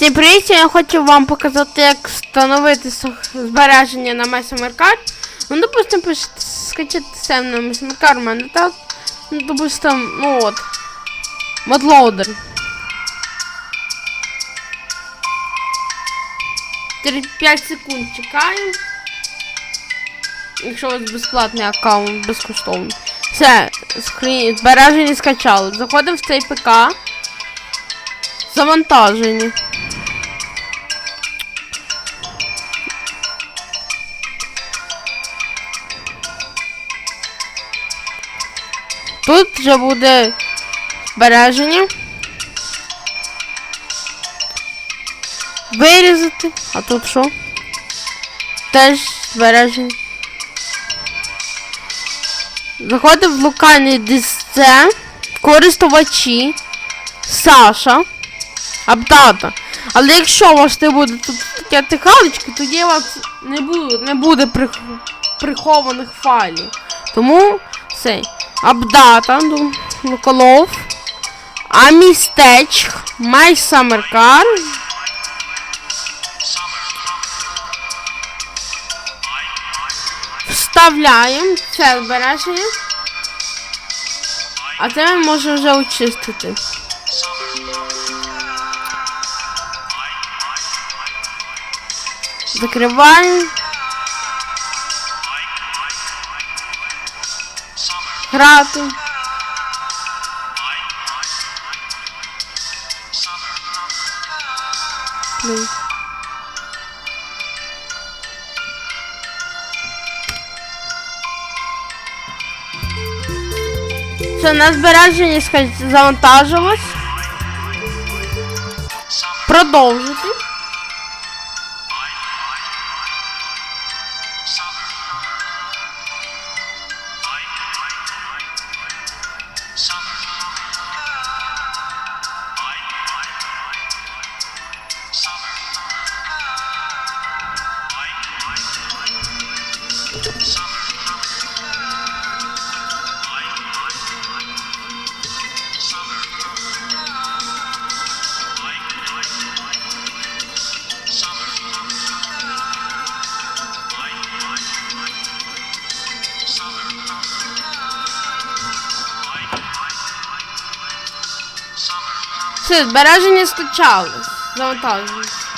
Всім привіт! Я хочу вам показати, як встановити збереження на MySummerCard. Ну, допустим, пишете скачати все на MySummerCard, у мене так. Ну, допустим, ну от. Модлоудер. 5 секунд чекаємо. Якщо у вас безплатний аккаунт, безкоштовний. Все, скрін... збереження скачали. Заходимо в цей ПК. Завантажені. Тут вже буде збереження. Вирізати. А тут що? Теж збереження. Заходимо в локальний диск, користувачі, Саша, Апдата. Але якщо у вас не буде тут таке тихалочки, тоді у вас не буде, не буде прих- прихованих файлів. Тому цей Апдата, Локалов, Амістеч, My Summer Car. Вставляємо це збереження. А це ми можемо вже очистити. Закриваємо. Грати. Блін. Все, на збереження завантажилось. Продовжити. Все, збереження скачалось. Завантажилось.